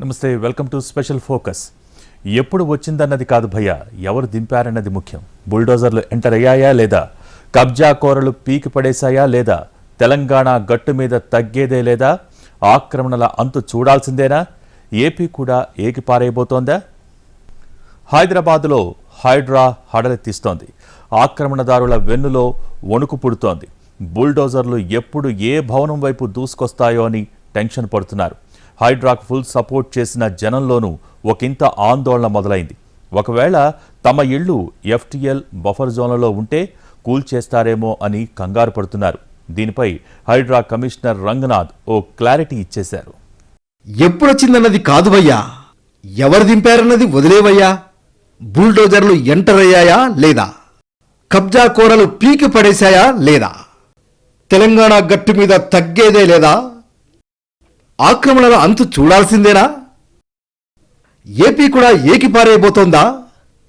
నమస్తే welcome to special focus. ఎప్పుడు వచ్చిందన్నది కాదు భయ్య ఎవరు దింపారన్నది ముఖ్యం. బుల్డోజర్లు ఎంటర్ అయ్యాయా లేదా? కబ్జా కోరలు పీకి పడేశాయా లేదా? తెలంగాణ గట్టు మీద తగ్గేదే లేదా? ఆక్రమణల అంతు చూడాల్సిందేనా? ఏపీ కూడా ఏకి పారైపోతోందా? హైదరాబాదులో హైడ్రా హడలెత్తిస్తోంది ఆక్రమణదారుల వెన్నులో వణుకు పుడుతోంది. బుల్డోజర్లు ఎప్పుడు ఏ భవనం వైపు దూసుకొస్తాయో అని టెన్షన్ పడుతున్నారు. హైడ్రాకు ఫుల్ సపోర్ట్ చేసిన జనంలోనూ ఒకంత ఆందోళన మొదలైంది. ఒకవేళ తమ ఇళ్ళు ఎఫ్టీఎల్ బఫర్ జోన్లలో ఉంటే కూల్చేస్తారేమో అని కంగారు పడుతున్నారు. దీనిపై హైడ్రా కమిషనర్ రంగనాథ్ ఓ క్లారిటీ ఇచ్చేశారు. ఎప్పుడొచ్చిందన్నది కాదు భయ్యా. ఎవరు దింపారన్నది వదిలేవయ్యా. బుల్డోజర్లు ఎంటర్ అయ్యాయా లేదా? కబ్జా కూరలు పీకి పడేశాయా లేదా? తెలంగాణ గట్టు మీద తగ్గేదే లేదా? ఆక్రమణల అంతు చూడాల్సిందేనా? ఏపీ కూడా ఏకిపారైపోతోందా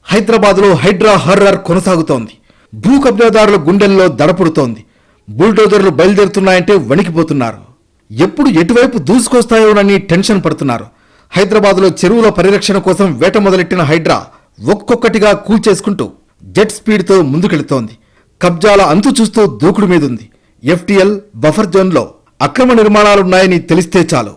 హైదరాబాద్లో హైడ్రా హర్రర్ కొనసాగుతోంది. భూ కబ్జాదారుల గుండెల్లో దడపుడుతోంది. బుల్డోజర్లు బయలుదేరుతున్నాయంటే వణికిపోతున్నారు. ఎప్పుడు ఎటువైపు దూసుకొస్తాయోనని టెన్షన్ పడుతున్నారు. హైదరాబాద్లో చెరువుల పరిరక్షణ కోసం వేట మొదలెట్టిన హైడ్రా ఒక్కొక్కటిగా కూల్చేసుకుంటూ జెట్ స్పీడ్తో ముందుకెళుతోంది. కబ్జాల అంతు చూస్తూ దూకుడు మీదుంది. ఎఫ్టీఎల్ బఫర్ జోన్లో అక్రమ నిర్మాణాలున్నాయని తెలిస్తే చాలు.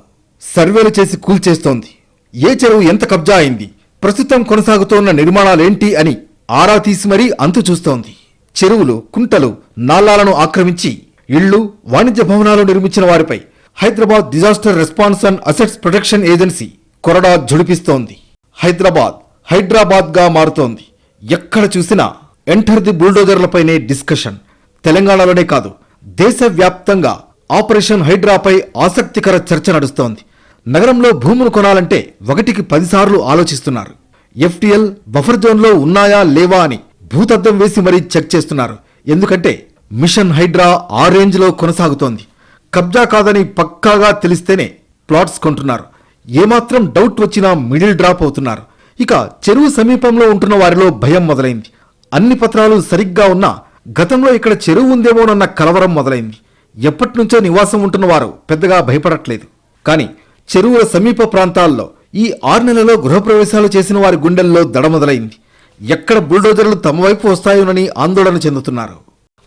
సర్వేలు చేసి కూల్చేస్తోంది ఏ చెరువు ఎంత కబ్జా అయింది? ప్రస్తుతం కొనసాగుతోన్న నిర్మాణాలేంటి అని ఆరా తీసి మరీ అంతు చూస్తోంది. చెరువులు కుంటలు నాలాలను ఆక్రమించి ఇళ్ళు వాణిజ్య భవనాలు నిర్మించిన వారిపై Hyderabad disaster response and assets protection agency కొరడా జుడిపిస్తోంది హైదరాబాద్ హైదరాబాద్గా మారుతోంది. ఎక్కడ చూసినా ఎంటర్ ది బుల్డోజర్లపైనే డిస్కషన్. తెలంగాణలోనే కాదు దేశవ్యాప్తంగా ఆపరేషన్ హైడ్రాపై ఆసక్తికర చర్చ నడుస్తోంది. నగరంలో భూములు కొనాలంటే ఒకటికి పదిసార్లు ఆలోచిస్తున్నారు. ఎఫ్టీఎల్ బఫర్ జోన్లో ఉన్నాయా లేవా అని భూతద్దం వేసి మరీ చెక్ చేస్తున్నారు. ఎందుకంటే మిషన్ హైడ్రా ఆ రేంజ్లో కొనసాగుతోంది. కబ్జా కాదని పక్కాగా తెలిస్తేనే ప్లాట్స్ కొంటున్నారు. ఏమాత్రం డౌట్ వచ్చినా మిడిల్ డ్రాప్ అవుతున్నారు. ఇక చెరువు సమీపంలో ఉంటున్న వారిలో భయం మొదలైంది. అన్ని పత్రాలు సరిగ్గా ఉన్నా గతంలో ఇక్కడ చెరువు ఉందేమోనన్న కలవరం మొదలైంది. ఎప్పటినుంచో నివాసం ఉంటున్న వారు పెద్దగా భయపడట్లేదు. కానీ చెరువుల సమీప ప్రాంతాల్లో ఈ ఆరు నెలలో గృహప్రవేశాలు చేసిన వారి గుండెల్లో దడ మొదలైంది. ఎక్కడ బుల్డోజర్లు తమ వైపు వస్తాయోనని ఆందోళన చెందుతున్నారు.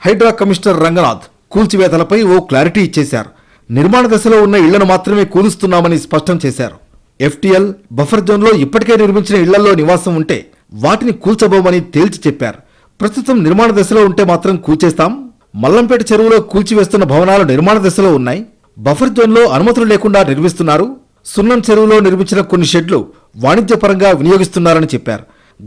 హైడ్రా కమిషనర్ రంగనాథ్ కూల్చివేతలపై ఓ క్లారిటీ ఇచ్చేశారు. నిర్మాణ దశలో ఉన్న ఇళ్ళను మాత్రమే కూలుస్తున్నామని స్పష్టం చేశారు. ఎఫ్టీఎల్ బఫర్ జోన్లో ఇప్పటికే నిర్మించిన ఇళ్ళలో నివాసం ఉంటే వాటిని కూల్చబోమని తేల్చి చెప్పారు. ప్రస్తుతం నిర్మాణ దశలో ఉంటే మాత్రం కూల్చేస్తాం మల్లంపేట చెరువులో కూల్చివేస్తున్న భవనాలు నిర్మాణ దశలో ఉన్నాయి. బఫర్ జోన్లో అనుమతులు లేకుండా నిర్మిస్తున్నారు. సున్నం చెరువులో నిర్మించిన కొన్ని షెడ్లు వాణిజ్యపరంగా వినియోగిస్తున్నారని చెప్పారు.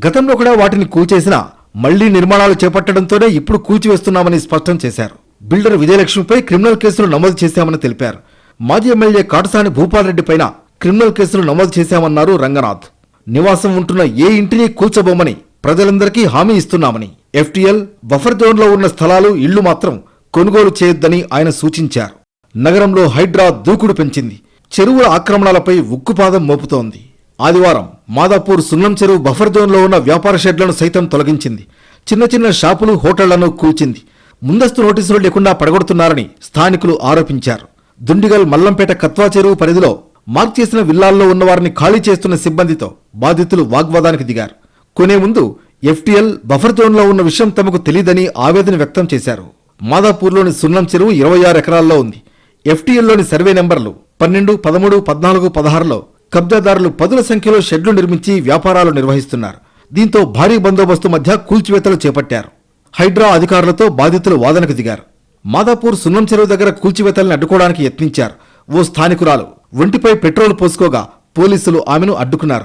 గతంలో కూడా వాటిని కూల్చేసినా మళ్ళీ నిర్మాణాలు చేపట్టడంతోనే ఇప్పుడు కూల్చివేస్తున్నామని స్పష్టం చేశారు. బిల్డర్ విజయలక్ష్మిపై క్రిమినల్ కేసులు నమోదు చేశామని తెలిపారు. మాజీ ఎమ్మెల్యే కాటసాని భూపాల్ రెడ్డి పైన క్రిమినల్ కేసులు నమోదు చేశామన్నారు రంగనాథ్. నివాసం ఉంటున్న ఏ ఇంటిని కూల్చబోమని ప్రజలందరికీ హామీ ఇస్తున్నామని ఎఫ్టీఎల్ బఫర్ జోన్లో ఉన్న స్థలాలు ఇళ్ళు మాత్రం కొనుగోలు చేయొద్దని ఆయన సూచించారు. నగరంలో హైడ్రా దూకుడు పెంచింది. చెరువుల ఆక్రమణలపై ఉక్కుపాదం మోపుతోంది. ఆదివారం మాదాపూర్ సున్నం చెరువు బఫర్ జోన్లో ఉన్న వ్యాపార షెడ్లను సైతం తొలగించింది. చిన్న చిన్న షాపులు హోటళ్ళను కూల్చింది. ముందస్తు నోటీసులు లేకుండా పడగొడుతున్నారని స్థానికులు ఆరోపించారు. దుండిగల్ మల్లంపేట కత్వా చెరువు పరిధిలో మార్క్ చేసిన విల్లాల్లో ఉన్నవారిని ఖాళీ చేస్తున్న సిబ్బందితో బాధితులు వాగ్వాదానికి దిగారు. కొనే ముందు ఎఫ్టీఎల్ బఫర్ జోన్లో ఉన్న విషయం తమకు తెలియదని ఆవేదన వ్యక్తం చేశారు. మాదాపూర్లోని సున్నం చెరువు ఇరవై ఆరు ఎకరాల్లో ఉంది. ఎఫ్టీఎల్లోని సర్వే నెంబర్లు పన్నెండు పదమూడు పద్నాలుగు పదహారులో కబ్జాదారులు పదుల సంఖ్యలో షెడ్లు నిర్మించి వ్యాపారాలు నిర్వహిస్తున్నారు. దీంతో భారీ బందోబస్తు మధ్య కూల్చివేతలు చేపట్టారు. హైడ్రా అధికారులతో బాధితులు వాదనకు దిగారు. మాదాపూర్ సున్నం చెరువు దగ్గర కూల్చివేతల్ని అడ్డుకోవడానికి యత్నించారు. ఓ స్థానికురాలు. ఒంటిపై పెట్రోల్ పోసుకోగా పోలీసులు ఆమెను అడ్డుకున్నారు.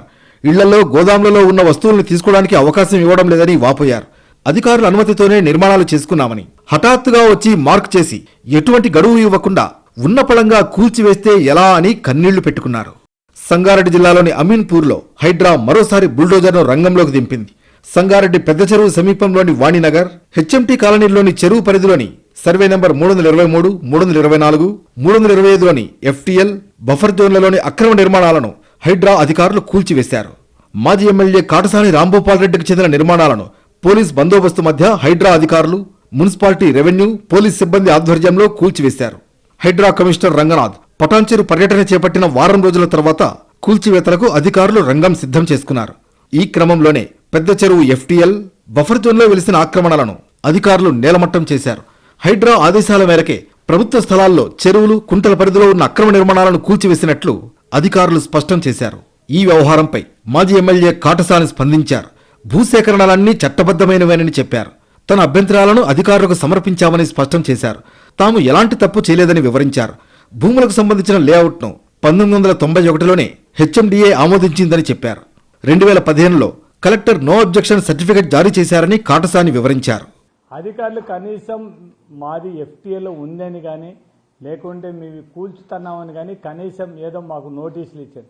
ఇళ్ళలో గోదాంలలో ఉన్న వస్తువుల్ని తీసుకోవడానికి అవకాశం ఇవ్వడం లేదని వాపోయారు. అధికారుల అనుమతితోనే నిర్మాణాలు చేసుకున్నామని. హఠాత్తుగా వచ్చి మార్క్ చేసి ఎటువంటి గడువు ఇవ్వకుండా ఉన్న పళంగా కూల్చివేస్తే ఎలా అని కన్నీళ్ళు పెట్టుకున్నారు. సంగారెడ్డి జిల్లాలోని అమీన్పూర్లో హైడ్రా మరోసారి బుల్డోజర్ను రంగంలోకి దింపింది. సంగారెడ్డి పెద్ద చెరువు సమీపంలోని వాణినగర్ హెచ్ఎంటీ కాలనీలోని చెరువు పరిధిలోని సర్వే నెంబర్ మూడు వందల ఇరవై మూడు మూడు వందల ఇరవై నాలుగు మూడు వందల ఇరవై ఐదులోని ఎఫ్టీఎల్ బఫర్ జోన్లలోని అక్రమ నిర్మాణాలను హైడ్రా అధికారులు కూల్చివేశారు. మాజీ ఎమ్మెల్యే కాటసాని రాంభూపాల్ రెడ్డికి చెందిన నిర్మాణాలను పోలీస్ బందోబస్తు మధ్య హైడ్రా అధికారులు మున్సిపాలిటీ రెవెన్యూ పోలీస్ సిబ్బంది ఆధ్వర్యంలో కూల్చివేశారు. హైడ్రా కమిషనర్ రంగనాథ్ పటాన్చెరు పర్యటన చేపట్టిన వారం రోజుల తర్వాత కూల్చివేతలకు అధికారులు రంగం సిద్ధం చేసుకున్నారు. ఈ క్రమంలోనే పెద్ద చెరువు ఎఫ్టీఎల్ బఫర్ జోన్లో వెలిసిన ఆక్రమణలను అధికారులు నేలమట్టం చేశారు. హైడ్రా ఆదేశాల మేరకే ప్రభుత్వ స్థలాల్లో చెరువులు కుంటల పరిధిలో ఉన్న అక్రమ నిర్మాణాలను కూల్చివేసినట్లు అధికారులు స్పష్టం చేశారు. ఈ వ్యవహారంపై మాజీ ఎమ్మెల్యే కాటసాని స్పందించారు. భూసేకరణలన్నీ చట్టబద్ధమైనవేనని చెప్పారు. తన అభ్యంతరాలను అధికారులకు సమర్పించామని స్పష్టం చేశారు. తాము ఎలాంటి తప్పు చేయలేదని వివరించారు. భూములకు సంబంధించిన లేఅవుట్ను పంతొమ్మిది వందల తొంభై ఒకటిలోనే హెచ్ఎండిఏ ఆమోదించిందని చెప్పారు. రెండు వేల పదిహేనులో కలెక్టర్ నో అబ్జెక్షన్ సర్టిఫికెట్ జారీ చేశారని కాటసాని వివరించారు. అధికారులు కనీసం మాది ఎఫ్టీఏలో ఉందని కానీ లేకుంటే మేము కూల్చుతున్నామని కానీ కనీసం ఏదో మాకు నోటీసులు ఇచ్చారు.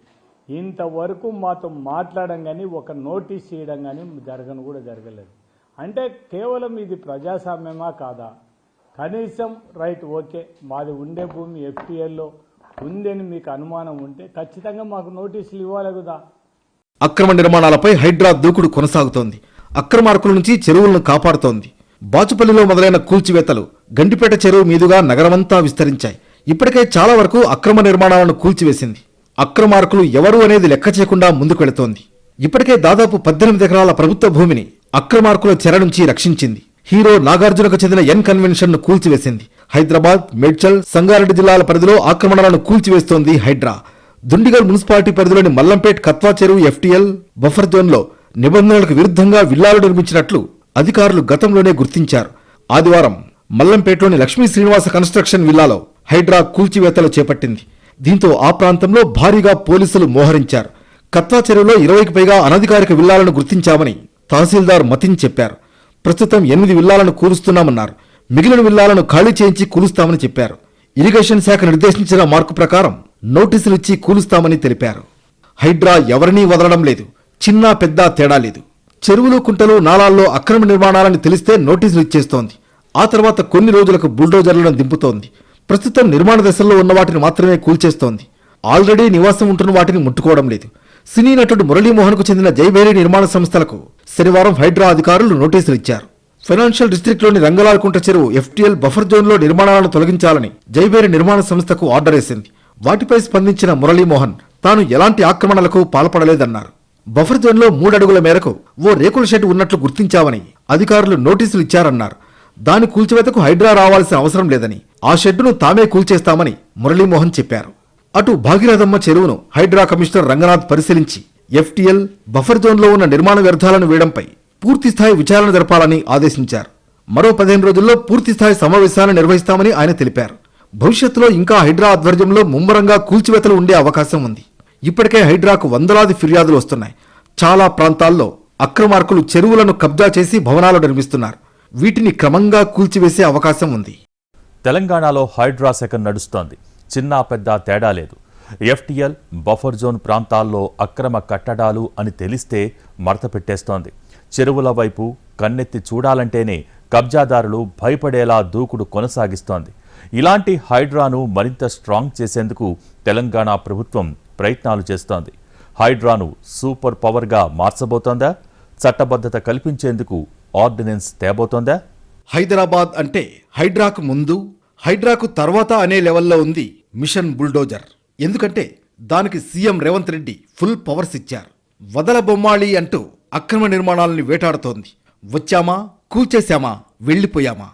ఇంతవరకు మాతో మాట్లాడడం కానీ ఒక నోటీస్ చేయడం కానీ జరగను కూడా జరగలేదు. అంటే కేవలం ఇది ప్రజాస్వామ్యమా కాదా? కనీసం రైట్ ఓకే మాది ఉండే భూమి ఎఫ్టీఎల్లో ఉందని మీకు అనుమానం ఉంటే ఖచ్చితంగా మాకు నోటీసులు ఇవ్వాలి కదా. అక్రమ నిర్మాణాలపై హైడ్రా దూకుడు కొనసాగుతోంది. అక్రమార్కుల నుంచి చెరువులను కాపాడుతోంది. బాచుపల్లిలో మొదలైన కూల్చివేతలు గండిపేట చెరువు మీదుగా నగరమంతా విస్తరించాయి. ఇప్పటికే చాలా వరకు అక్రమ నిర్మాణాలను కూల్చివేసింది. అక్రమార్కులు ఎవరు అనేది లెక్క చేయకుండా ముందుకెళుతోంది. ఇప్పటికే దాదాపు పద్దెనిమిది ఎకరాల ప్రభుత్వ భూమిని అక్రమార్కుల చెర నుంచి రక్షించింది. హీరో నాగార్జునకు చెందిన ఎన్ కన్వెన్షన్ను కూల్చివేసింది. హైదరాబాద్ మేడ్చల్ సంగారెడ్డి జిల్లాల పరిధిలో ఆక్రమణలను కూల్చివేస్తోంది హైడ్రా. దుండిగల్ మున్సిపాలిటీ పరిధిలోని మల్లంపేట్ కత్వా చెరువు ఎఫ్టీఎల్ బఫర్ జోన్లో నిబంధనలకు విరుద్ధంగా విల్లాలు నిర్మించినట్లు అధికారులు గతంలోనే గుర్తించారు. ఆదివారం మల్లంపేటలోని లక్ష్మీ శ్రీనివాస కన్స్ట్రక్షన్ విల్లాలో హైడ్రా కూల్చివేతలు చేపట్టింది. దీంతో ఆ ప్రాంతంలో భారీగా పోలీసులు మోహరించారు. కత్వా చెరువులో ఇరవైకి పైగా అనధికారిక విల్లాలను గుర్తించామని తహసీల్దార్ మతిన్ చెప్పారు. ప్రస్తుతం ఎనిమిది విల్లాలను కూలుస్తున్నామన్నారు. మిగిలిన విల్లాలను ఖాళీ చేయించి కూలుస్తామని చెప్పారు. ఇరిగేషన్ శాఖ నిర్దేశించిన మార్కు ప్రకారం నోటీసులు ఇచ్చి కూలుస్తామని తెలిపారు. హైడ్రా ఎవరినీ వదలడం లేదు. చిన్న పెద్ద తేడా లేదు. చెరువులు కుంటలు నాలాల్లో అక్రమ నిర్మాణాలను తెలిస్తే నోటీసులు ఇచ్చేస్తోంది. ఆ తర్వాత కొన్ని రోజులకు బుల్డోజర్లను దింపుతోంది. ప్రస్తుతం నిర్మాణ దశల్లో ఉన్న వాటిని మాత్రమే కూల్చేస్తోంది. ఆల్రెడీ నివాసం ఉంటున్న వాటిని ముట్టుకోవడం లేదు. సినీ నటుడు మురళీమోహన్కు చెందిన జైభేరి నిర్మాణ సంస్థలకు శనివారం హైడ్రా అధికారులు నోటీసులు ఇచ్చారు. ఫైనాన్షియల్ డిస్ట్రిక్ట్లోని రంగలాల్కుంట చెరువు ఎఫ్టీఎల్ బఫర్ జోన్లో నిర్మాణాలను తొలగించాలని జైబేరి నిర్మాణ సంస్థకు ఆర్డర్ వేసింది వాటిపై స్పందించిన మురళీమోహన్ తాను ఎలాంటి ఆక్రమణలకు పాల్పడలేదన్నారు. బఫర్ జోన్లో మూడడుగుల మేరకు ఓ రేకుల షెడ్ ఉన్నట్లు గుర్తించామని అధికారులు నోటీసులు ఇచ్చారన్నారు. దాని కూల్చివేతకు హైడ్రా రావాల్సిన అవసరం లేదని ఆ షెడ్డును తామే కూల్చేస్తామని మురళీమోహన్ చెప్పారు. అటు భాగీరథమ్మ చెరువును హైడ్రా కమిషనర్ రంగనాథ్ పరిశీలించి ఎఫ్టీఎల్ బఫర్ జోన్లో ఉన్న నిర్మాణ వ్యర్థాలను వేయడంపై పూర్తిస్థాయి విచారణ జరపాలని ఆదేశించారు. మరో పదిహేను రోజుల్లో పూర్తిస్థాయి సమావేశాలను నిర్వహిస్తామని ఆయన తెలిపారు. భవిష్యత్తులో ఇంకా హైడ్రా ఆధ్వర్యంలో ముమ్మరంగా కూల్చివేతలు ఉండే అవకాశం ఉంది. ఇప్పటికే హైడ్రాకు వందలాది ఫిర్యాదులు వస్తున్నాయి. చాలా ప్రాంతాల్లో అక్రమార్కులు చెరువులను కబ్జా చేసి భవనాలు నిర్మిస్తున్నారు. వీటిని క్రమంగా కూల్చివేసే అవకాశం ఉంది. తెలంగాణలో హైడ్రా సెకండ్ నడుస్తోంది. చిన్న పెద్ద తేడా లేదు. ఎఫ్టీఎల్ బఫర్ జోన్ ప్రాంతాల్లో అక్రమ కట్టడాలు అని తెలిస్తే మడత పెట్టేస్తోంది. చెరువుల వైపు కన్నెత్తి చూడాలంటేనే కబ్జాదారులు భయపడేలా దూకుడు కొనసాగిస్తోంది. ఇలాంటి హైడ్రాను మరింత స్ట్రాంగ్ చేసేందుకు తెలంగాణ ప్రభుత్వం ప్రయత్నాలు చేస్తోంది. హైడ్రాను సూపర్ పవర్గా మార్చబోతోందా? చట్టబద్ధత కల్పించేందుకు ఆర్డినెన్స్ తేబోతోందా? హైదరాబాద్ అంటే హైడ్రాకు ముందు హైడ్రాకు తర్వాత అనే లెవెల్లో ఉంది మిషన్ బుల్డోజర్. ఎందుకంటే దానికి CM Revanth Reddy full powers ఇచ్చారు. వదల బొమ్మాళి అంటూ అక్రమ నిర్మాణాలని వేటాడుతోంది. వచ్చామా? కూల్చేశామా? వెళ్ళిపోయామా?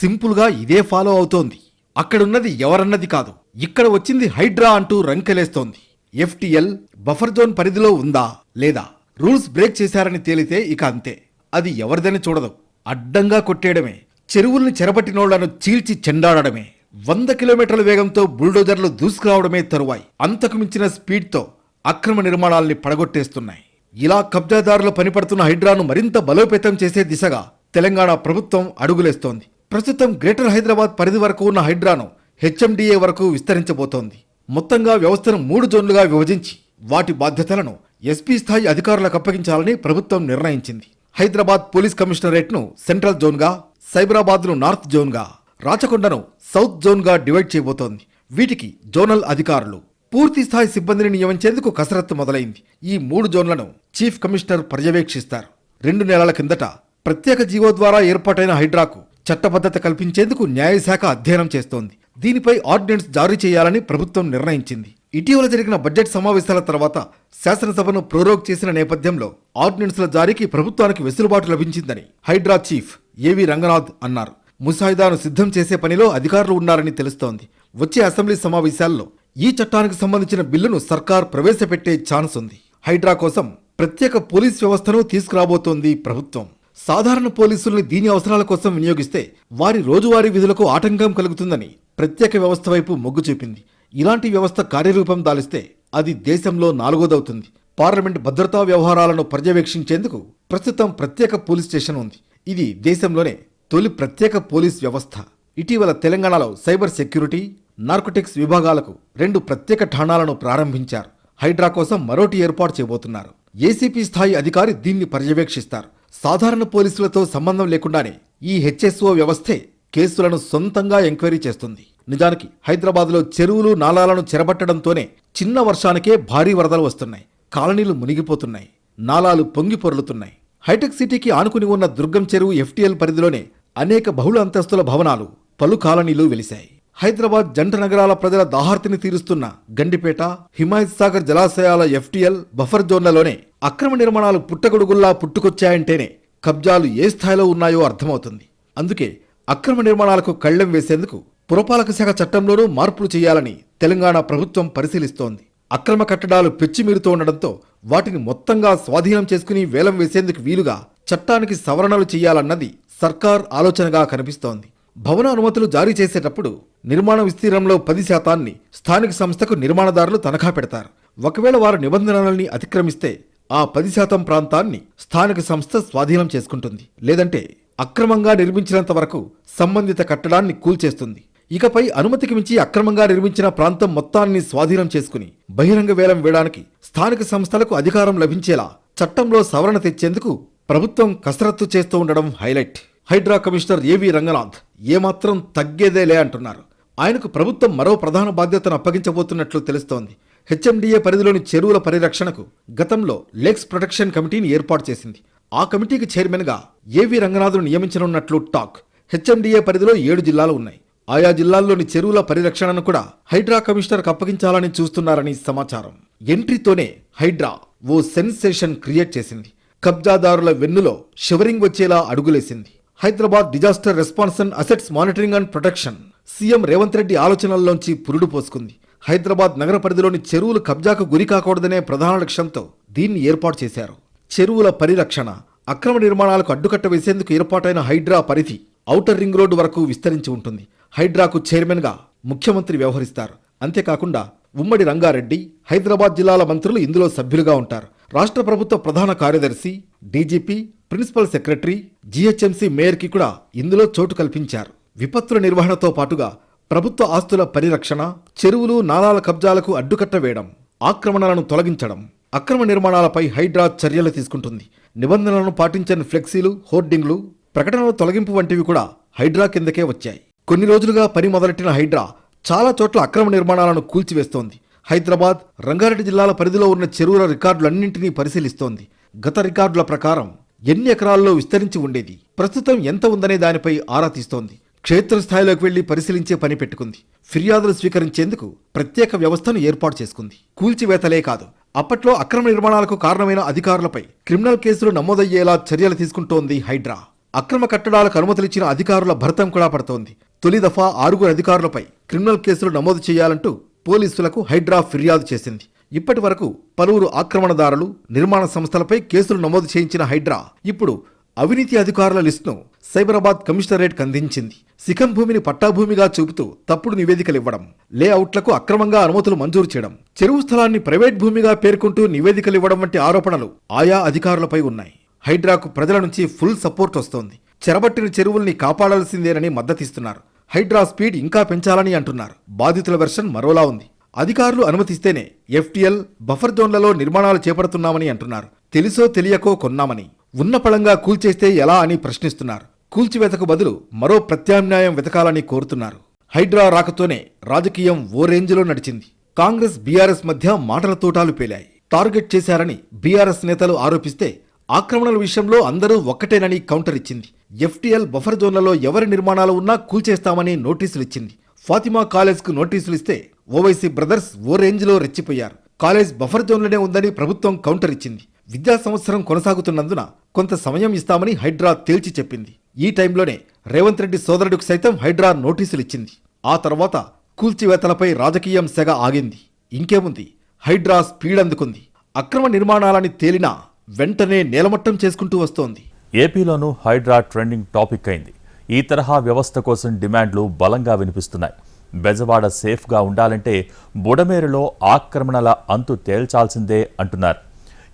సింపుల్గా ఇదే ఫాలో అవుతోంది. అక్కడున్నది ఎవరన్నది కాదు. ఇక్కడ వచ్చింది హైడ్రా అంటూ రంకెలేస్తోంది. ఎఫ్టీఎల్ బఫర్ జోన్ పరిధిలో ఉందా లేదా? రూల్స్ బ్రేక్ చేశారని తేలితే ఇక అంతే. అది ఎవరిదని చూడదు. అడ్డంగా కొట్టేయడమే. చెరువుల్ని చెరపట్టినోళ్ళను చీల్చి చెండాడమే వంద కిలోమీటర్ల వేగంతో బుల్డోజర్లు దూసుకురావడమే తరువాయి. అంతకు మించిన స్పీడ్తో అక్రమ నిర్మాణాల్ని పడగొట్టేస్తున్నాయి. ఇలా కబ్జాదారులు పనిపడుతున్న హైడ్రాను మరింత బలోపేతం చేసే దిశగా తెలంగాణ ప్రభుత్వం అడుగులేస్తోంది. ప్రస్తుతం గ్రేటర్ హైదరాబాద్ పరిధి వరకు ఉన్న హైడ్రాను హెచ్ఎండిఏ వరకు విస్తరించబోతోంది. మొత్తంగా వ్యవస్థను మూడు జోన్లుగా విభజించి వాటి బాధ్యతలను ఎస్పీ స్థాయి అధికారులకు అప్పగించాలని ప్రభుత్వం నిర్ణయించింది. హైదరాబాద్ పోలీస్ కమిషనరేట్ను సెంట్రల్ జోన్గా సైబరాబాద్ను నార్త్ జోన్గా రాచకొండను సౌత్ జోన్గా డివైడ్ చేయబోతోంది. వీటికి జోనల్ అధికారులు పూర్తి స్థాయి సిబ్బందిని నియమించేందుకు కసరత్తు మొదలైంది. ఈ మూడు జోన్లను చీఫ్ కమిషనర్ పర్యవేక్షిస్తారు. రెండు నెలల కిందట ప్రత్యేక జీవో ద్వారా ఏర్పాటైన హైడ్రాకు చట్టబద్ధత కల్పించేందుకు న్యాయశాఖ అధ్యయనం చేస్తోంది. దీనిపై ఆర్డినెన్స్ జారీ చేయాలని ప్రభుత్వం నిర్ణయించింది. ఇటీవల జరిగిన బడ్జెట్ సమావేశాల తర్వాత శాసనసభను ప్రోరోగ్ చేసిన నేపథ్యంలో ఆర్డినెన్స్ల జారీకి ప్రభుత్వానికి వెసులుబాటు లభించిందని హైడ్రా చీఫ్ ఏవి రంగనాథ్ అన్నారు. ముసాయిదాను సిద్ధం చేసే పనిలో అధికారులు ఉన్నారని తెలుస్తోంది. వచ్చే అసెంబ్లీ సమావేశాల్లో ఈ చట్టానికి సంబంధించిన బిల్లును సర్కార్ ప్రవేశపెట్టే ఛాన్స్ ఉంది. హైడ్రా కోసం ప్రత్యేక పోలీస్ వ్యవస్థను తీసుకురాబోతోంది ప్రభుత్వం. సాధారణ పోలీసుల్ని దీని అవసరాల కోసం వినియోగిస్తే వారి రోజువారీ విధులకు ఆటంకం కలుగుతుందని ప్రత్యేక వ్యవస్థ వైపు మొగ్గు చూపింది. ఇలాంటి వ్యవస్థ కార్యరూపం దాలిస్తే అది దేశంలో నాలుగోదవుతుంది. పార్లమెంట్ భద్రతా వ్యవహారాలను పర్యవేక్షించేందుకు ప్రస్తుతం ప్రత్యేక పోలీస్ స్టేషన్ ఉంది. ఇది దేశంలోనే తొలి ప్రత్యేక పోలీస్ వ్యవస్థ. ఇటీవల తెలంగాణలో సైబర్ సెక్యూరిటీ నార్కోటిక్స్ విభాగాలకు రెండు ప్రత్యేక ఠాణాలను ప్రారంభించారు. హైడ్రా కోసం మరోటి ఏర్పాటు చేయబోతున్నారు. ఏసీపీ స్థాయి అధికారి దీన్ని పర్యవేక్షిస్తారు. సాధారణ పోలీసులతో సంబంధం లేకుండానే ఈ హెచ్ఎస్ఓ వ్యవస్థే కేసులను సొంతంగా ఎంక్వైరీ చేస్తుంది. నిజానికి హైదరాబాద్లో చెరువులు నాలాలను చెరబట్టడంతోనే చిన్న వర్షానికే భారీ వరదలు వస్తున్నాయి. కాలనీలు మునిగిపోతున్నాయి. నాలాలు పొంగి పొర్లుతున్నాయి. హైటెక్ సిటీకి ఆనుకుని ఉన్న దుర్గం చెరువు ఎఫ్టీఎల్ పరిధిలోనే అనేక బహుళ అంతస్తుల భవనాలు పలు కాలనీలు వెలిశాయి. హైదరాబాద్ జంట నగరాల ప్రజల దాహార్తిని తీరుస్తున్న గండిపేట హిమాయత్ సాగర్ జలాశయాల ఎఫ్టీఎల్ బఫర్ జోన్లలోనే అక్రమ నిర్మాణాలు పుట్టగొడుగుల్లా పుట్టుకొచ్చాయంటేనే కబ్జాలు ఏ స్థాయిలో ఉన్నాయో అర్థమవుతుంది. అందుకే అక్రమ నిర్మాణాలకు కళ్ళెం వేసేందుకు పురపాలక శాఖ చట్టంలోనూ మార్పులు చేయాలని తెలంగాణ ప్రభుత్వం పరిశీలిస్తోంది. అక్రమ కట్టడాలు పెచ్చిమీరుతూ ఉండడంతో వాటిని మొత్తంగా స్వాధీనం చేసుకుని వేలం వేసేందుకు వీలుగా చట్టానికి సవరణలు చేయాలన్నది సర్కార్ ఆలోచనగా కనిపిస్తోంది. భవన అనుమతులు జారీ చేసేటప్పుడు నిర్మాణ విస్తీర్ణంలో పది శాతాన్ని స్థానిక సంస్థకు నిర్మాణదారులు తనఖా పెడతారు. ఒకవేళ వారు నిబంధనలని అతిక్రమిస్తే ఆ పది శాతం ప్రాంతాన్ని స్థానిక సంస్థ స్వాధీనం చేసుకుంటుంది. లేదంటే అక్రమంగా నిర్మించినంత వరకు సంబంధిత కట్టడాన్ని కూల్చేస్తుంది. ఇకపై అనుమతికి మించి అక్రమంగా నిర్మించిన ప్రాంతం మొత్తాన్ని స్వాధీనం చేసుకుని బహిరంగ వేలం వేయడానికి స్థానిక సంస్థలకు అధికారం లభించేలా చట్టంలో సవరణ తెచ్చేందుకు ప్రభుత్వం కసరత్తు చేస్తూ ఉండడం హైలైట్. హైడ్రా కమిషనర్ ఏవి రంగనాథ్ ఏమాత్రం తగ్గేదేలే అంటున్నారు. ఆయనకు ప్రభుత్వం మరో ప్రధాన బాధ్యతను అప్పగించబోతున్నట్లు తెలుస్తోంది. హెచ్ఎండిఏ పరిధిలోని చెరువుల పరిరక్షణకు గతంలో లేక్స్ ప్రొటెక్షన్ కమిటీని ఏర్పాటు చేసింది. ఆ కమిటీకి చైర్మన్గా ఏవి రంగనాథ్ను నియమించనున్నట్లు టాక్. హెచ్ఎండిఏ పరిధిలో ఏడు జిల్లాలు ఉన్నాయి. ఆయా జిల్లాల్లోని చెరువుల పరిరక్షణను కూడా హైడ్రా కమిషనర్కు అప్పగించాలని చూస్తున్నారని సమాచారం. ఎంట్రీతోనే హైడ్రా ఓ సెన్సేషన్ క్రియేట్ చేసింది. కబ్జాదారుల వెన్నులో షివరింగ్ వచ్చేలా అడుగులేసింది. Hyderabad disaster response and assets monitoring and protection CM Revanth Reddy ఆలోచనల్లోంచి పురుడు పోసుకుంది. హైదరాబాద్ నగర పరిధిలోని చెరువులు కబ్జాకు గురి కాకూడదనే ప్రధాన లక్ష్యంతో దీన్ని ఏర్పాటు చేశారు. చెరువుల పరిరక్షణ అక్రమ నిర్మాణాలకు అడ్డుకట్ట వేసేందుకు ఏర్పాటైన హైడ్రా పరిధి ఔటర్ రింగ్ రోడ్డు వరకు విస్తరించి ఉంటుంది. హైడ్రాకు చైర్మన్గా ముఖ్యమంత్రి వ్యవహరిస్తారు. అంతేకాకుండా ఉమ్మడి రంగారెడ్డి హైదరాబాద్ జిల్లాల మంత్రులు ఇందులో సభ్యులుగా ఉంటారు. రాష్ట్ర ప్రభుత్వ ప్రధాన కార్యదర్శి డీజీపీ ప్రిన్సిపల్ సెక్రటరీ జీహెచ్ఎంసీ మేయర్కి కూడా ఇందులో చోటు కల్పించారు. విపత్తుల నిర్వహణతో పాటుగా ప్రభుత్వ ఆస్తుల పరిరక్షణ చెరువులు నాలాల కబ్జాలకు అడ్డుకట్ట వేయడం ఆక్రమణలను తొలగించడం అక్రమ నిర్మాణాలపై హైడ్రా చర్యలు తీసుకుంటుంది. నిబంధనలను పాటించని ఫ్లెక్సీలు హోర్డింగ్లు ప్రకటనల తొలగింపు వంటివి కూడా హైడ్రా కిందకే వచ్చాయి. కొన్ని రోజులుగా పని మొదలెట్టిన హైడ్రా చాలా చోట్ల అక్రమ నిర్మాణాలను కూల్చివేస్తోంది. హైదరాబాద్ రంగారెడ్డి జిల్లాల పరిధిలో ఉన్న చెరువుల రికార్డులన్నింటినీ పరిశీలిస్తోంది. గత రికార్డుల ప్రకారం ఎన్ని ఎకరాల్లో విస్తరించి ఉండేది? ప్రస్తుతం ఎంత ఉందనే దానిపై ఆరా తీస్తోంది. క్షేత్రస్థాయిలోకి వెళ్ళి పరిశీలించే పని పెట్టుకుంది. ఫిర్యాదులు స్వీకరించేందుకు ప్రత్యేక వ్యవస్థను ఏర్పాటు చేసుకుంది. కూల్చివేతలే కాదు అప్పట్లో అక్రమ నిర్మాణాలకు కారణమైన అధికారులపై క్రిమినల్ కేసులు నమోదయ్యేలా చర్యలు తీసుకుంటోంది హైడ్రా. అక్రమ కట్టడాలకు అనుమతులిచ్చిన అధికారుల భరతం కూడా పడుతోంది. తొలి దఫా ఆరుగురు అధికారులపై క్రిమినల్ కేసులు నమోదు చేయాలంటూ పోలీసులకు హైడ్రా ఫిర్యాదు చేసింది. ఇప్పటి వరకు పలువురు ఆక్రమణదారులు నిర్మాణ సంస్థలపై కేసులు నమోదు చేయించిన హైడ్రా ఇప్పుడు అవినీతి అధికారుల లిస్టును సైబరాబాద్ కమిషనరేట్ అందించింది. శిఖం భూమిని పట్టాభూమిగా చూపుతూ తప్పుడు నివేదికలు ఇవ్వడం లేఅవుట్లకు అక్రమంగా అనుమతులు మంజూరు చేయడం చెరువు స్థలాన్ని ప్రైవేట్ భూమిగా పేర్కొంటూ నివేదికలు ఇవ్వడం వంటి ఆరోపణలు ఆయా అధికారులపై ఉన్నాయి. హైడ్రాకు ప్రజల నుంచి ఫుల్ సపోర్ట్ వస్తోంది. చెరబట్టిన చెరువుల్ని కాపాడాల్సిందేనని మద్దతిస్తున్నారు. హైడ్రా స్పీడ్ ఇంకా పెంచాలని అంటున్నారు. బాధితుల వెర్షన్ మరోలా ఉంది. అధికారులు అనుమతిస్తేనే ఎఫ్టీఎల్ బఫర్ జోన్లలో నిర్మాణాలు చేపడుతున్నామని అంటున్నారు. తెలుసో తెలియకో కొన్నామని. ఉన్న పళంగా కూల్చేస్తే ఎలా అని ప్రశ్నిస్తున్నారు. కూల్చివేతకు బదులు మరో ప్రత్యామ్నాయం వెతకాలని కోరుతున్నారు. హైడ్రా రాకతోనే రాజకీయం ఓ రేంజ్లో నడిచింది. కాంగ్రెస్ బీఆర్ఎస్ మధ్య మాటల తోటాలు పేలాయి. టార్గెట్ చేశారని బీఆర్ఎస్ నేతలు ఆరోపిస్తే ఆక్రమణల విషయంలో అందరూ ఒక్కటేనని కౌంటర్ ఇచ్చింది. ఎఫ్టీఎల్ బఫర్ జోన్లలో ఎవరి నిర్మాణాలు ఉన్నా కూల్చేస్తామని నోటీసులు ఇచ్చింది. ఫాతిమా కాలేజ్కు నోటీసులు ఇస్తే ఓవైసీ బ్రదర్స్ ఓ రేంజ్లో రెచ్చిపోయారు. కాలేజ్ బఫర్ జోన్లోనే ఉందని ప్రభుత్వం కౌంటర్ ఇచ్చింది. విద్యా సంవత్సరం కొనసాగుతున్నందున కొంత సమయం ఇస్తామని హైడ్రా తేల్చి చెప్పింది. ఈ టైంలోనే రేవంత్ రెడ్డి సోదరుడికి సైతం హైడ్రా నోటీసులు ఇచ్చింది. ఆ తర్వాత కూల్చివేతలపై రాజకీయం సెగ ఆగింది. ఇంకేముంది? హైడ్రా స్పీడ్ అందుకుంది. అక్రమ నిర్మాణాలని తేలినా వెంటనే నేలమట్టం చేసుకుంటూ వస్తోంది. ఏపీలోనూ హైడ్రా ట్రెండింగ్ టాపిక్ అయింది. ఈ తరహా వ్యవస్థ కోసం డిమాండ్లు బలంగా వినిపిస్తున్నాయి. బెజవాడ సేఫ్గా ఉండాలంటే బుడమేరులో ఆక్రమణల అంతు తేల్చాల్సిందే అంటున్నారు.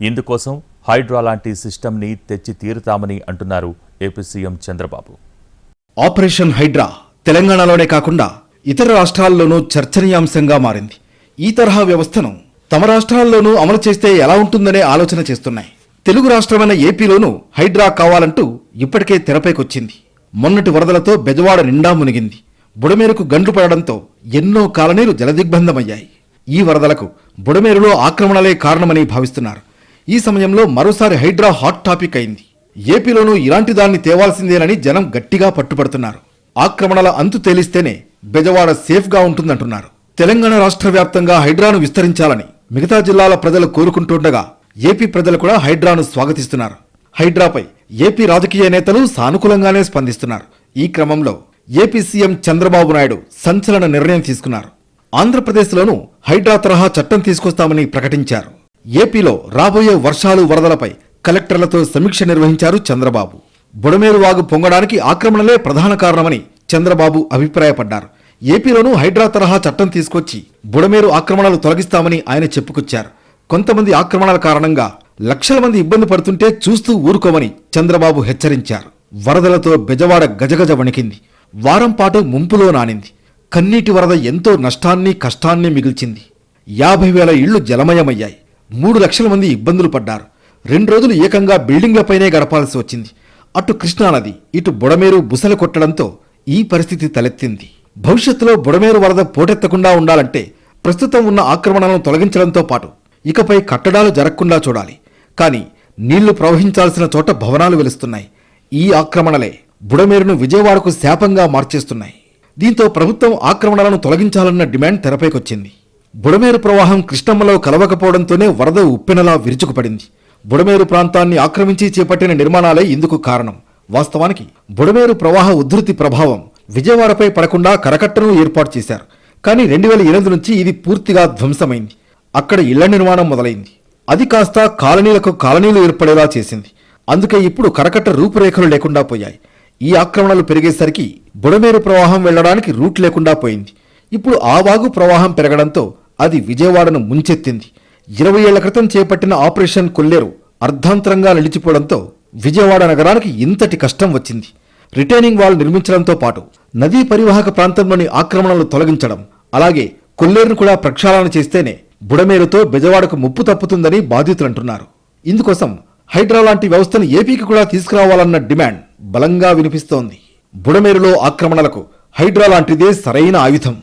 ఇందుకోసం హైడ్రా లాంటి సిస్టమ్ని తెచ్చి తీరుతామని అంటున్నారు AP CM Chandrababu. Operation Hydra తెలంగాణలోనే కాకుండా ఇతర రాష్ట్రాల్లోనూ చర్చనీయాంశంగా మారింది. ఈ తరహా వ్యవస్థను తమ రాష్ట్రాల్లోనూ అమలు చేస్తే ఎలా ఉంటుందనే ఆలోచన చేస్తున్నాయి. తెలుగు రాష్ట్రమైన ఏపీలోనూ హైడ్రా కావాలంటూ ఇప్పటికే తెరపైకొచ్చింది. మొన్నటి వరదలతో బెజవాడ నిండా మునిగింది. బుడమేరుకు గండ్లు పడడంతో ఎన్నో కాలనీలు జలదిగ్బంధమయ్యాయి. ఈ వరదలకు బుడమేరులో ఆక్రమణలే కారణమని భావిస్తున్నారు. ఈ సమయంలో మరోసారి హైడ్రా హాట్ టాపిక్ అయింది. ఏపీలోనూ ఇలాంటి దాన్ని తేవాల్సిందేనని జనం గట్టిగా పట్టుపడుతున్నారు ఆక్రమణల అంతు తేలిస్తేనే బెజవాడ సేఫ్గా ఉంటుందంటున్నారు. తెలంగాణ రాష్ట్ర వ్యాప్తంగా హైడ్రాను విస్తరించాలని మిగతా జిల్లాల ప్రజలు కోరుకుంటుండగా ఏపీ ప్రజలు కూడా హైడ్రాను స్వాగతిస్తున్నారు. హైడ్రాపై ఏపీ రాజకీయ నేతలు సానుకూలంగానే స్పందిస్తున్నారు. ఈ క్రమంలో ఏపీ సీఎం చంద్రబాబు నాయుడు సంచలన నిర్ణయం తీసుకున్నారు. ఆంధ్రప్రదేశ్లోనూ హైడ్రా తరహా చట్టం తీసుకొస్తామని ప్రకటించారు. ఏపీలో రాబోయే వర్షాలు వరదలపై కలెక్టర్లతో సమీక్ష నిర్వహించారు చంద్రబాబు. బుడమేరు వాగు పొంగడానికి ఆక్రమణలే ప్రధాన కారణమని చంద్రబాబు అభిప్రాయపడ్డారు. ఏపీలోనూ హైడ్రా తరహా చట్టం తీసుకొచ్చి బుడమేరు ఆక్రమణలు తొలగిస్తామని ఆయన చెప్పుకొచ్చారు. కొంతమంది ఆక్రమణల కారణంగా లక్షల మంది ఇబ్బంది పడుతుంటే చూస్తూ ఊరుకోమని చంద్రబాబు హెచ్చరించారు. వరదలతో బెజవాడ గజగజ వణికింది. వారం పాటు ముంపులో నానింది. కన్నీటి వరద ఎంతో నష్టాన్ని కష్టాన్ని మిగిల్చింది. యాభై వేల ఇళ్ళు జలమయమయ్యాయి. మూడు లక్షల మంది ఇబ్బందులు పడ్డారు. రెండు రోజులు ఏకంగా బిల్డింగ్లపైనే గడపాల్సి వచ్చింది. అటు కృష్ణానది ఇటు బుడమేరు బుసలు కొట్టడంతో ఈ పరిస్థితి తలెత్తింది. భవిష్యత్తులో బుడమేరు వరద పోటెత్తకుండా ఉండాలంటే ప్రస్తుతం ఉన్న ఆక్రమణలను తొలగించడంతో పాటు ఇకపై కట్టడాలు జరగకుండా చూడాలి. కానీ నీళ్ళు ప్రవహించాల్సిన చోట భవనాలు వెలుస్తున్నాయి. ఈ ఆక్రమణలే బుడమేరును విజయవాడకు శాపంగా మార్చేస్తున్నాయి. దీంతో ప్రభుత్వం ఆక్రమణలను తొలగించాలన్న డిమాండ్ తెరపైకొచ్చింది. బుడమేరు ప్రవాహం కృష్ణమ్మలో కలవకపోవడంతోనే వరద ఉప్పెనలా విరుచుకుపడింది. బుడమేరు ప్రాంతాన్ని ఆక్రమించి చేపట్టిన నిర్మాణాలే ఇందుకు కారణం. వాస్తవానికి బుడమేరు ప్రవాహ ఉధృతి ప్రభావం విజయవాడపై పడకుండా కరకట్టను ఏర్పాటు చేశారు. కానీ రెండు వేల ఎనిమిది నుంచి ఇది పూర్తిగా ధ్వంసమైంది. అక్కడ ఇళ్ళ నిర్మాణం మొదలైంది. అది కాస్త కాలనీలకు కాలనీలు ఏర్పడేలా చేసింది. అందుకే ఇప్పుడు కరకట్ట రూపురేఖలు లేకుండా పోయాయి. ఈ ఆక్రమణలు పెరిగేసరికి బుడమేరు ప్రవాహం వెళ్ళడానికి రూట్ లేకుండా పోయింది. ఇప్పుడు ఆ వాగు ప్రవాహం పెరగడంతో అది విజయవాడను ముంచెత్తింది. ఇరవై ఏళ్ళ క్రితం చేపట్టిన ఆపరేషన్ కొల్లేరు అర్ధాంతరంగా నిలిచిపోవడంతో విజయవాడ నగరానికి ఇంతటి కష్టం వచ్చింది. రిటైనింగ్ వాల్ నిర్మించడంతో పాటు నదీ పరివాహక ప్రాంతంలోని ఆక్రమణలు తొలగించడం అలాగే కొల్లేరును కూడా ప్రక్షాళన చేస్తేనే బుడమేరుతో బెజవాడకు ముప్పు తప్పుతుందని బాధితులంటున్నారు ఇందుకోసం హైడ్రా లాంటి వ్యవస్థను ఏపీకి కూడా తీసుకురావాలన్న డిమాండ్ బలంగా వినిపిస్తోంది. బుడమేరులో ఆక్రమణలకు హైడ్రా లాంటిదే సరైన ఆయుధం.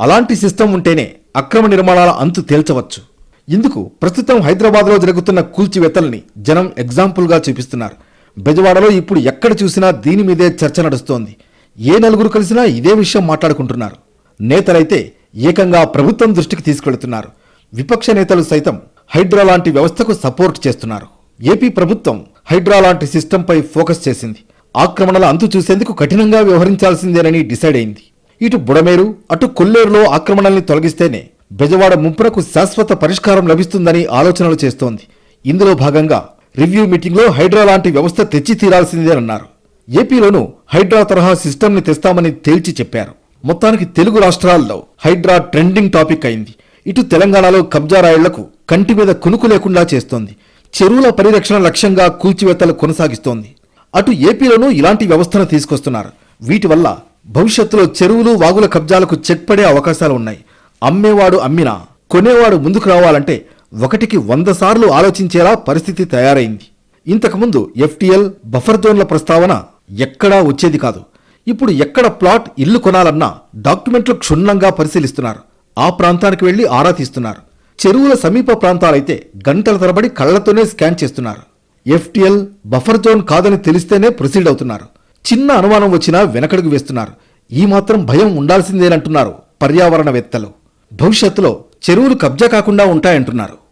అలాంటి సిస్టమ్ ఉంటేనే అక్రమ నిర్మాణాల అంతు తేల్చవచ్చు. ఇందుకు ప్రస్తుతం హైదరాబాద్లో జరుగుతున్న కూల్చివేతల్ని జనం ఎగ్జాంపుల్గా చూపిస్తున్నారు. బెజవాడలో ఇప్పుడు ఎక్కడ చూసినా దీని మీదే చర్చ నడుస్తోంది. ఏ నలుగురు కలిసినా ఇదే విషయం మాట్లాడుకుంటున్నారు. నేతలైతే ఏకంగా ప్రభుత్వం దృష్టికి తీసుకెళ్తున్నారు. విపక్ష నేతలు సైతం హైడ్రా లాంటి వ్యవస్థకు సపోర్ట్ చేస్తున్నారు. ఏపీ ప్రభుత్వం హైడ్రా లాంటి సిస్టంపై ఫోకస్ చేసింది. ఆక్రమణల అంతు చూసేందుకు కఠినంగా వ్యవహరించాల్సిందేనని డిసైడ్ అయింది. ఇటు బుడమేరు అటు కొల్లేరులో ఆక్రమణల్ని తొలగిస్తేనే బెజవాడ ముంపునకు శాశ్వత పరిష్కారం లభిస్తుందని ఆలోచనలు చేస్తోంది. ఇందులో భాగంగా రివ్యూ మీటింగ్లో హైడ్రా లాంటి వ్యవస్థ తెచ్చి తీరాల్సిందేనన్నారు ఏపీలోనూ హైడ్రా తరహా సిస్టమ్ని తెస్తామని తేల్చి చెప్పారు. మొత్తానికి తెలుగు రాష్ట్రాల్లో హైడ్రా ట్రెండింగ్ టాపిక్ అయింది. ఇటు తెలంగాణలో కబ్జా రాయిళ్ళకు కంటి మీద కునుకు లేకుండా చేస్తోంది. చెరువుల పరిరక్షణ లక్ష్యంగా కూల్చివేతలు కొనసాగిస్తోంది. అటు ఏపీలోనూ ఇలాంటి వ్యవస్థను తీసుకొస్తున్నారు. వీటి వల్ల భవిష్యత్తులో చెరువులు వాగుల కబ్జాలకు చెక్ పడే అవకాశాలు ఉన్నాయి. అమ్మేవాడు అమ్మినా కొనేవాడు ముందుకు రావాలంటే ఒకటికి వంద సార్లు ఆలోచించేలా పరిస్థితి తయారైంది. ఇంతకుముందు ఎఫ్టీఎల్ బఫర్ జోన్ల ప్రస్తావన ఎక్కడా వచ్చేది కాదు. ఇప్పుడు ఎక్కడ ప్లాట్ ఇల్లు కొనాలన్నా డాక్యుమెంట్లు క్షుణ్ణంగా పరిశీలిస్తున్నారు. ఆ ప్రాంతానికి వెళ్ళి ఆరా తీస్తున్నారు. చెరువుల సమీప ప్రాంతాలైతే గంటల తరబడి కళ్ళతోనే స్కాన్ చేస్తున్నారు. ఎఫ్టీఎల్ బఫర్ జోన్ కాదని తెలిస్తేనే ప్రొసీడ్ అవుతున్నారు. చిన్న అనుమానం వచ్చినా వెనకడుగు వేస్తున్నారు. ఈ మాత్రం భయం ఉండాల్సిందేనంటున్నారు పర్యావరణవేత్తలు. భవిష్యత్తులో చెరువులు కబ్జా కాకుండా ఉంటాయంటున్నారు.